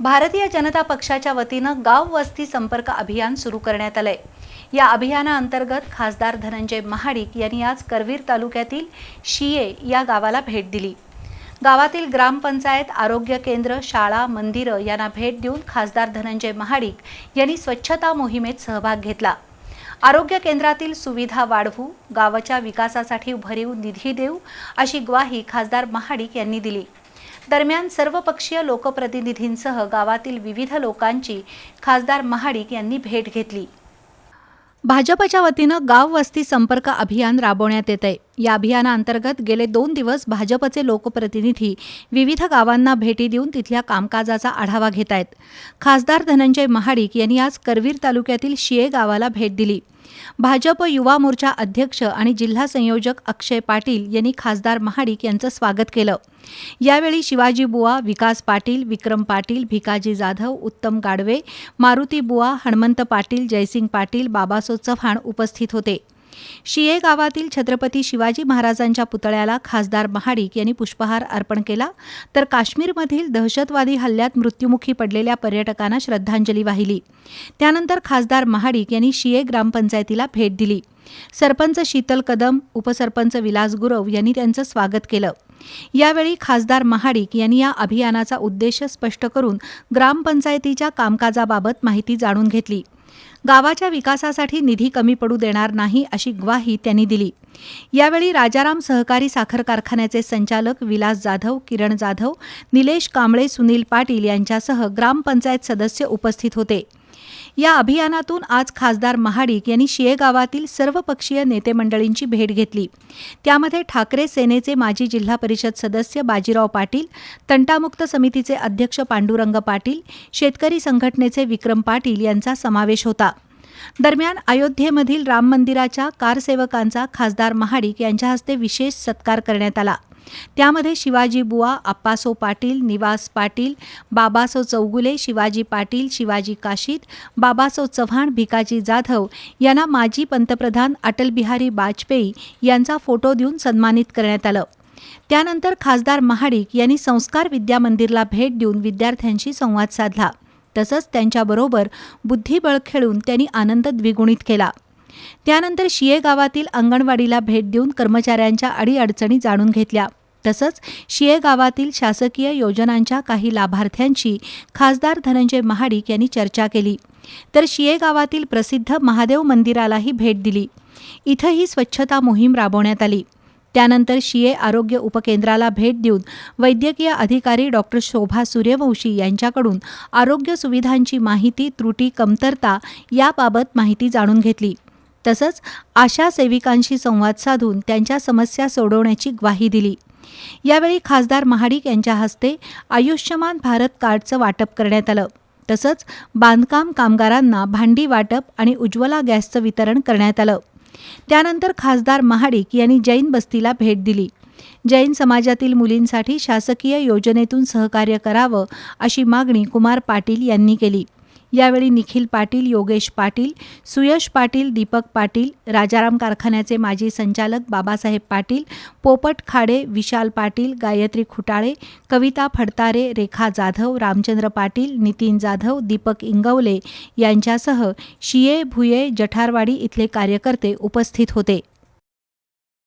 भारतीय जनता पक्षाच्या वतीनं गाव वस्ती संपर्क अभियान सुरू करण्यात आलंय. या अभियानाअंतर्गत खासदार धनंजय महाडिक यांनी आज करवीर तालुक्यातील शिये या गावाला भेट दिली. गावातील ग्रामपंचायत आरोग्य केंद्र शाळा मंदिरं यांना भेट देऊन खासदार धनंजय महाडिक यांनी स्वच्छता मोहिमेत सहभाग घेतला. आरोग्य केंद्रातील सुविधा वाढवू गावाच्या विकासासाठी भरीव निधी देऊ अशी ग्वाही खासदार महाडिक यांनी दिली. दरम्यान सर्वपक्षीय लोकप्रतिनिधींसह गावातील विविध लोकांची खासदार महाडिक यांनी भेट घेतली. भाजपच्या वतीनं गाव वस्ती संपर्क अभियान राबवण्यात येत आहे या अभियानाअंतर्गत गेले दोन दिवस भाजपचे लोकप्रतिनिधी विविध गावांना भेटी देऊन तिथल्या कामकाजाचा आढावा घेत आहेत खासदार धनंजय महाडिक यांनी आज करवीर तालुक्यातील शिये गावाला भेट दिली. भाजप युवा मोर्चा अध्यक्ष आणि जिल्हा संयोजक अक्षय पाटील यांनी खासदार महाडिक यांचं स्वागत केलं. यावेळी शिवाजी बुवा विकास पाटील विक्रम पाटील भिकाजी जाधव उत्तम गाडवे मारुती बुवा हणमंत पाटील जयसिंग पाटील बाबासो चव्हाण उपस्थित होते. शिये गावातील छत्रपती शिवाजी महाराजांच्या पुतळ्याला खासदार महाडिक यांनी पुष्पहार अर्पण केला. तर काश्मीरमधील दहशतवादी हल्ल्यात मृत्युमुखी पडलेल्या पर्यटकांना श्रद्धांजली वाहिली. त्यानंतर खासदार महाडिक यांनी शिये ग्रामपंचायतीला भेट दिली. सरपंच शीतल कदम उपसरपंच विलास गुरव यांनी त्यांचं स्वागत केलं. यावेळी खासदार महाडिक यांनी या अभियानाचा उद्देश स्पष्ट करून ग्रामपंचायतीच्या कामकाजाबाबत माहिती जाणून घेतली. गावाच्या विकासासाठी निधी कमी पडू देणार नाही अशी ग्वाही त्यांनी दिली. यावेळी राजाराम सहकारी साखर कारखान्याचे संचालक विलास जाधव किरण जाधव निलेश कांबळे सुनील पाटील यांच्यासह ग्रामपंचायत सदस्य उपस्थित होते. या अभियानातून आज खासदार महाडिक यांनी शियेगावातील सर्वपक्षीय नेते मंडळींची भेट घेतली. त्यामध्ये ठाकरे सेनेचे माजी जिल्हा परिषद सदस्य बाजीराव पाटील तंटामुक्त समितीचे अध्यक्ष पांडुरंग पाटील शेतकरी संघटनेचे विक्रम पाटील यांचा समावेश होता. दरम्यान अयोध्येमधील राम मंदिराच्या कारसेवकांचा खासदार महाडिक यांच्या हस्ते विशेष सत्कार करण्यात आला. त्यामध्ये शिवाजी बुवा आप्पासो पाटील निवास पाटील बाबासो चौगुले शिवाजी पाटील शिवाजी काशीद बाबासो चव्हाण भिकाजी जाधव यांना माजी पंतप्रधान अटल बिहारी वाजपेयी यांचा फोटो देऊन सन्मानित करण्यात आलं. त्यानंतर खासदार महाडिक यांनी संस्कार विद्या मंदिरला भेट देऊन विद्यार्थ्यांशी संवाद साधला. तसंच त्यांच्याबरोबर बुद्धिबळ खेळून त्यांनी आनंद द्विगुणित केला. त्यानंतर शिये गावातील अंगणवाडीला भेट देऊन कर्मचाऱ्यांच्या अडीअडचणी जाणून घेतल्या. तसंच शिये गावातील शासकीय योजनांच्या काही लाभार्थ्यांशी खासदार धनंजय महाडिक यांनी चर्चा केली. तर शिये गावातील प्रसिद्ध महादेव मंदिरालाही भेट दिली. इथंही स्वच्छता मोहीम राबवण्यात आली. त्यानंतर शिये आरोग्य उपकेंद्राला भेट देऊन वैद्यकीय अधिकारी डॉक्टर शोभा सूर्यवंशी यांच्याकडून आरोग्य सुविधांची माहिती त्रुटी कमतरता याबाबत माहिती जाणून घेतली. तसंच आशा सेविकांशी संवाद साधून त्यांच्या समस्या सोडवण्याची ग्वाही दिली. यावेळी खासदार महाडिक यांच्या हस्ते आयुष्यमान भारत कार्डचं वाटप करण्यात आलं. तसंच बांधकाम कामगारांना भांडी वाटप आणि उज्ज्वला गॅसचं वितरण करण्यात आलं. त्यानंतर खासदार महाडिक यांनी जैन बस्तीला भेट दिली. जैन समाजातील मुलींसाठी शासकीय योजनेतून सहकार्य करावं अशी मागणी कुमार पाटील यांनी केली. यावेळी निखिल पाटील योगेश पाटील सुयश पाटील दीपक पाटील राजाराम कारखान्याचे माजी संचालक बाबासाहेब पाटील पोपट खाडे विशाल पाटील गायत्री खुटाळे कविता फडतारे रेखा जाधव रामचंद्र पाटील नितीन जाधव दीपक इंगवले यांच्यासह शिये भुये जठारवाडी इथले कार्यकर्ते उपस्थित होते.